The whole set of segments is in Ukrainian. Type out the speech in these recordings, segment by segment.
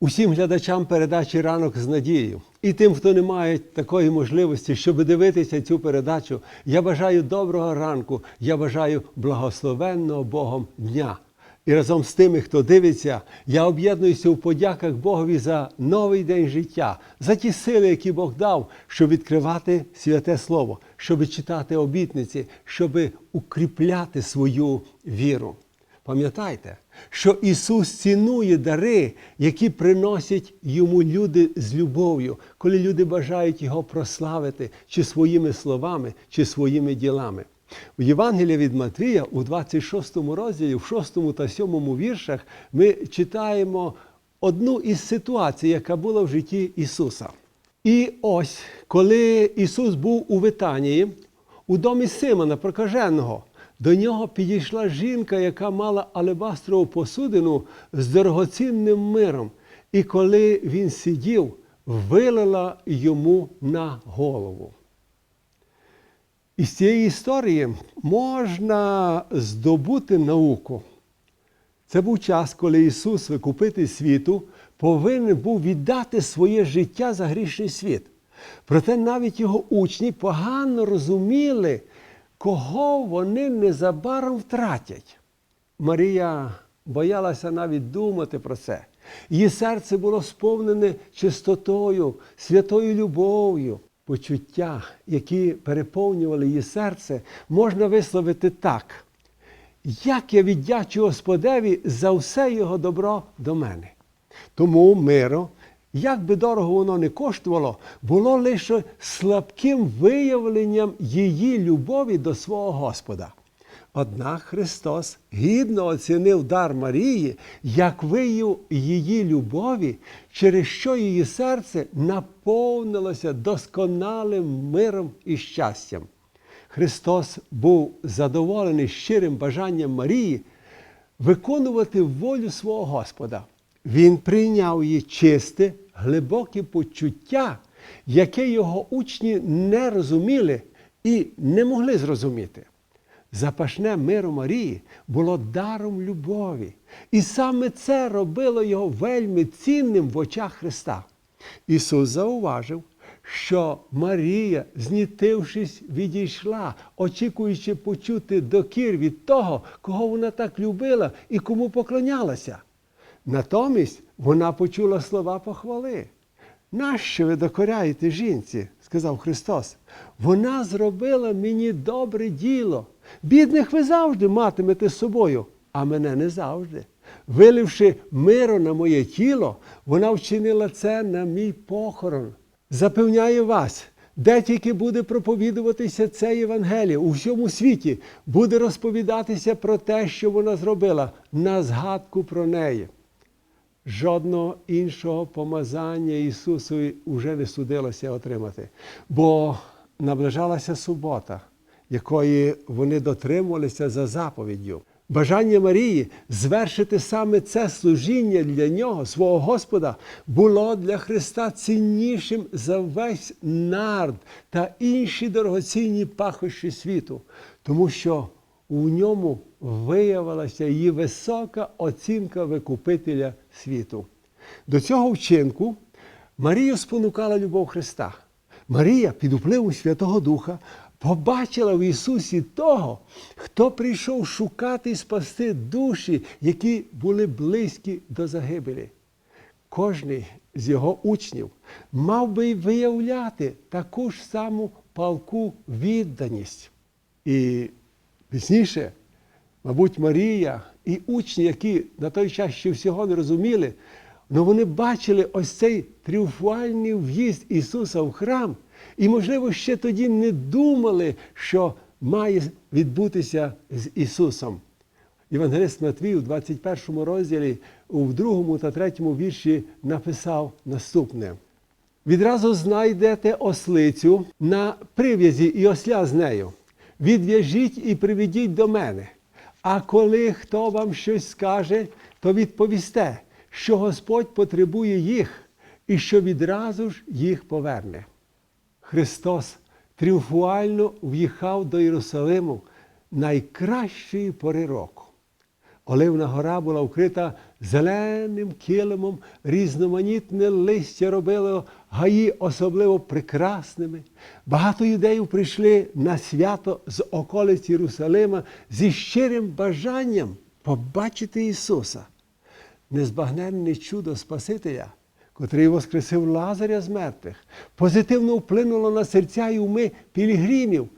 Усім глядачам передачі ранок з надією і тим, хто не має такої можливості, щоб дивитися цю передачу, я бажаю доброго ранку, я бажаю благословенного Богом дня. І разом з тими, хто дивиться, я об'єднуюся у подяках Богові за новий день життя, за ті сили, які Бог дав, щоб відкривати святе Слово, щоб читати обітниці, щоб укріпляти свою віру. Пам'ятайте, що Ісус цінує дари, які приносять йому люди з любов'ю, коли люди бажають Його прославити чи своїми словами, чи своїми ділами. У Євангелії від Матвія у 26 розділі, в 6 та 7 віршах, ми читаємо одну із ситуацій, яка була в житті Ісуса. І ось, коли Ісус був у Витанії, у домі Симона Прокаженого, до нього підійшла жінка, яка мала алебастрову посудину з дорогоцінним миром. І коли він сидів, вилила йому на голову. Із цієї історії можна здобути науку. Це був час, коли Ісус, викупитель світу, повинен був віддати своє життя за грішний світ. Проте навіть його учні погано розуміли, кого вони незабаром втратять. Марія боялася навіть думати про це. Її серце було сповнене чистотою, святою любов'ю. Почуття, які переповнювали її серце, можна висловити так. Як я віддячу Господеві за все його добро до мене. Тому миро, як би дорого воно не коштувало, було лише слабким виявленням її любові до свого Господа. Однак Христос гідно оцінив дар Марії як вияв її любові, через що її серце наповнилося досконалим миром і щастям. Христос був задоволений щирим бажанням Марії виконувати волю свого Господа. Він прийняв її чисте, глибоке почуття, яке його учні не розуміли і не могли зрозуміти. Запашне миру Марії було даром любові. І саме це робило його вельми цінним в очах Христа. Ісус зауважив, що Марія, знітившись, відійшла, очікуючи почути докір від того, кого вона так любила і кому поклонялася. Натомість вона почула слова похвали. Нащо ви докоряєте жінці? сказав Христос. Вона зробила мені добре діло. Бідних ви завжди матимете з собою, а мене не завжди. Виливши миру на моє тіло, вона вчинила це на мій похорон. Запевняю вас, де тільки буде проповідуватися це Євангеліє у всьому світі, буде розповідатися про те, що вона зробила, на згадку про неї. Жодного іншого помазання Ісусові вже не судилося отримати, бо наближалася субота, якої вони дотримувалися за заповіддю. Бажання Марії звершити саме це служіння для нього, свого Господа, було для Христа ціннішим за весь нард та інші дорогоцінні пахощі світу, тому що у ньому виявилася її висока оцінка викупителя світу. До цього вчинку Марію спонукала любов Христа. Марія під впливом Святого Духа побачила в Ісусі того, хто прийшов шукати і спасти душі, які були близькі до загибелі. Кожний з його учнів мав би виявляти таку ж саму палку відданість. І пізніше, мабуть, Марія і учні, які на той час ще всього не розуміли, але вони бачили ось цей тріумфальний в'їзд Ісуса в храм, і, можливо, ще тоді не думали, що має відбутися з Ісусом. Євангелист Матвій у 21 розділі, у 2 та 3 вірші написав наступне. Відразу знайдете ослицю на прив'язі і осля з нею. Відв'яжіть і приведіть до мене. А коли хто вам щось скаже, то відповісте, що Господь потребує їх і що відразу ж їх поверне. Христос тріумфуально в'їхав до Єрусалиму найкращої пори року. Оливна гора була вкрита зеленим килимом, різноманітне листя робило гаї особливо прекрасними. Багато юдеїв прийшли на свято з околиць Єрусалима зі щирим бажанням побачити Ісуса. Незбагненне чудо Спасителя, котрий воскресив Лазаря з мертвих, позитивно вплинуло на серця і уми пілігримів,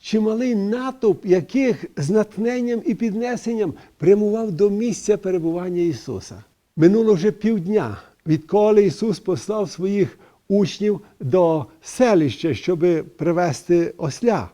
чималий натовп яких з натхненням і піднесенням прямував до місця перебування Ісуса. Минуло вже півдня, відколи Ісус послав своїх учнів до селища, щоб привезти осля.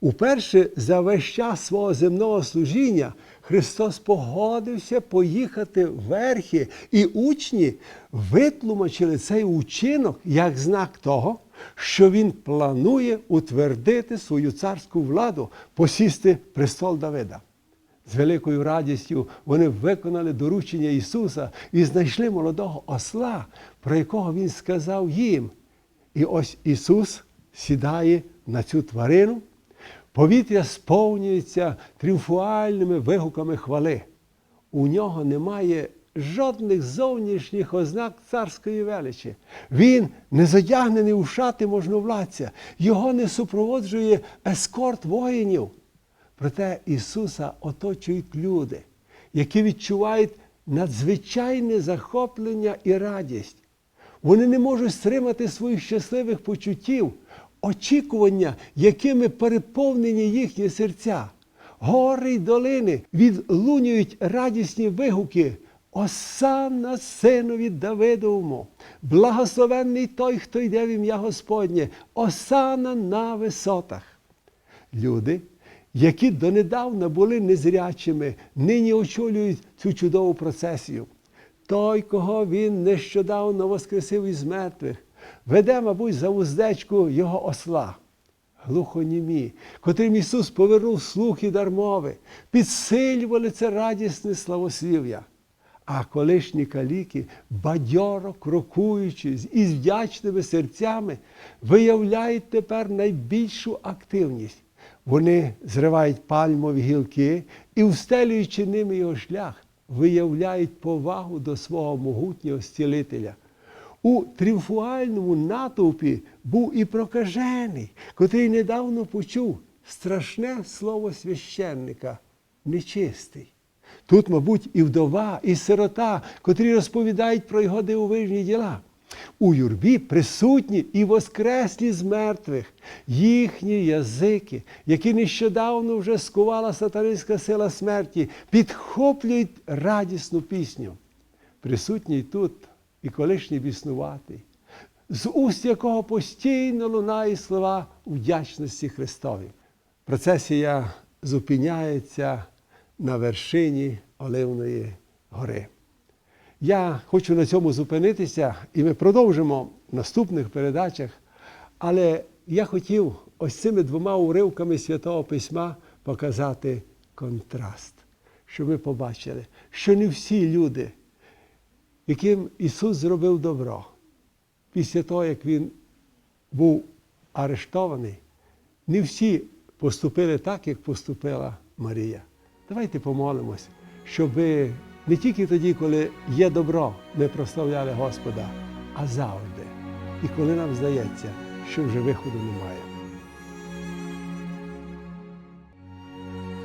Уперше за весь час свого земного служіння Христос погодився поїхати верхи, і учні витлумачили цей учинок як знак того, що Він планує утвердити свою царську владу, посісти престол Давида. З великою радістю вони виконали доручення Ісуса і знайшли молодого осла, про якого Він сказав їм. І ось Ісус сідає на цю тварину. Повітря сповнюється тріумфуальними вигуками хвали. У нього немає жодних зовнішніх ознак царської величі. Він не задягнений у шати можновладця, його не супроводжує ескорт воїнів. Проте Ісуса оточують люди, які відчувають надзвичайне захоплення і радість. Вони не можуть стримати своїх щасливих почуттів, очікування, якими переповнені їхні серця. Гори й долини відлунюють радісні вигуки. Осанна синові Давидовому, благословенний той, хто йде в ім'я Господнє, осана на висотах. Люди, які донедавна були незрячими, нині очолюють цю чудову процесію. Той, кого він нещодавно воскресив із мертвих, веде, мабуть, за вуздечку його осла, глухонімі, котрим Ісус повернув слух і дармови, підсилювали це радісне славослів'я. А колишні каліки, бадьоро крокуючи з вдячними серцями, виявляють тепер найбільшу активність. Вони зривають пальмові гілки і, встелюючи ними його шлях, виявляють повагу до свого могутнього зцілителя. У тріумфуальному натовпі був і прокажений, котрий недавно почув страшне слово священника нечистий. Тут, мабуть, і вдова, і сирота, котрі розповідають про його дивовижні діла. У юрбі присутні і воскреслі з мертвих, їхні язики, які нещодавно вже скувала сатанинська сила смерті, підхоплюють радісну пісню. Присутній тут і колишній біснуватий, з уст якого постійно лунає слова вдячності Христові. Процесія зупиняється на вершині Оливної гори. Я хочу на цьому зупинитися, і ми продовжимо в наступних передачах. Але я хотів ось цими двома уривками Святого Письма показати контраст, щоб ми побачили, що не всі люди, яким Ісус зробив добро, після того, як Він був арештований, не всі поступили так, як поступила Марія. Давайте помолимось, щоб не тільки тоді, коли є добро, ми прославляли Господа, а завжди. І коли нам здається, що вже виходу немає.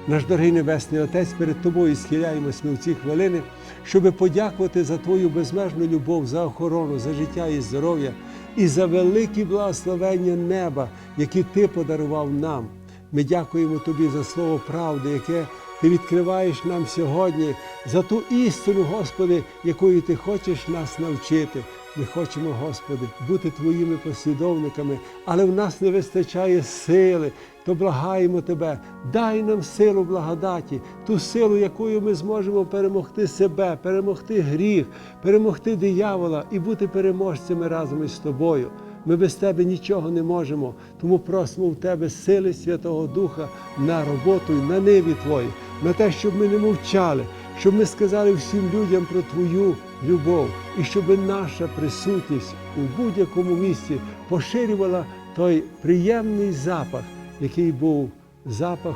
Наш дорогий Небесний Отець, перед Тобою схиляємось ми в ці хвилини, щоб подякувати за Твою безмежну любов, за охорону, за життя і здоров'я і за великі благословення неба, які Ти подарував нам. Ми дякуємо Тобі за слово правди, яке Ти відкриваєш нам сьогодні, за ту істину, Господи, якою Ти хочеш нас навчити. Ми хочемо, Господи, бути Твоїми послідовниками, але в нас не вистачає сили, то благаємо Тебе, дай нам силу благодаті, ту силу, якою ми зможемо перемогти себе, перемогти гріх, перемогти диявола і бути переможцями разом із Тобою. Ми без Тебе нічого не можемо, тому просимо в Тебе сили Святого Духа на роботу і на ниві Твої, на те, щоб ми не мовчали, щоб ми сказали всім людям про Твою любов, і щоб наша присутність у будь-якому місці поширювала той приємний запах, який був запах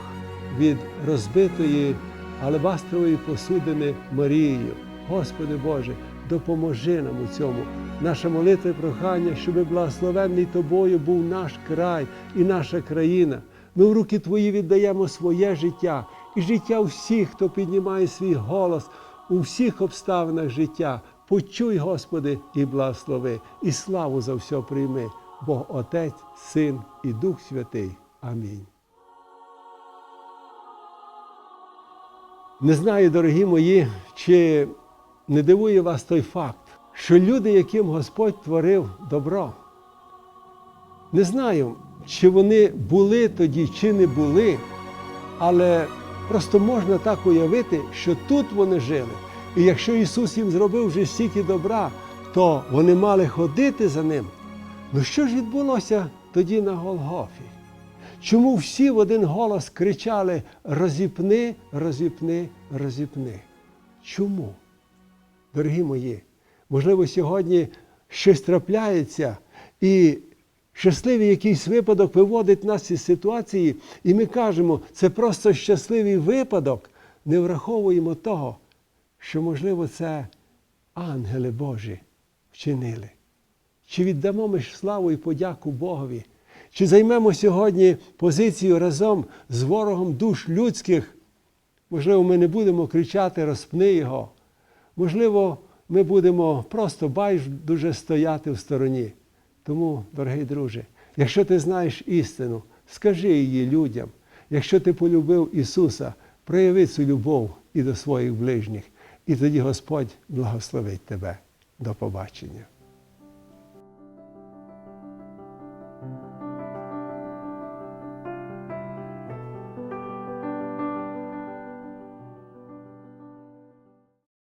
від розбитої алебастрової посудини Марією. Господи Боже, допоможи нам у цьому. Наша молитва і прохання, щоб благословенний Тобою був наш край і наша країна. Ми в руки Твої віддаємо своє життя і життя всіх, хто піднімає свій голос у всіх обставинах життя. Почуй, Господи, і благослови, і славу за все прийми. Бог Отець, Син і Дух Святий. Амінь. Не знаю, дорогі мої, чи не дивує вас той факт, що люди, яким Господь творив добро, не знаю, чи вони були тоді, чи не були, але просто можна так уявити, що тут вони жили. І якщо Ісус їм зробив вже стільки добра, то вони мали ходити за ним. Ну що ж відбулося тоді на Голгофі? Чому всі в один голос кричали розіпни, розіпни, розіпни? Чому? Дорогі мої, можливо, сьогодні щось трапляється, і щасливий якийсь випадок виводить нас із ситуації, і ми кажемо, це просто щасливий випадок, не враховуємо того, що, можливо, це ангели Божі вчинили. Чи віддамо ми ж славу і подяку Богові? Чи займемо сьогодні позицію разом з ворогом душ людських? Можливо, ми не будемо кричати розпни його. Можливо, ми будемо просто байдуже стояти в стороні. Тому, дорогий друже, якщо ти знаєш істину, скажи її людям. Якщо ти полюбив Ісуса, прояви цю любов і до своїх ближніх. І тоді Господь благословить тебе. До побачення.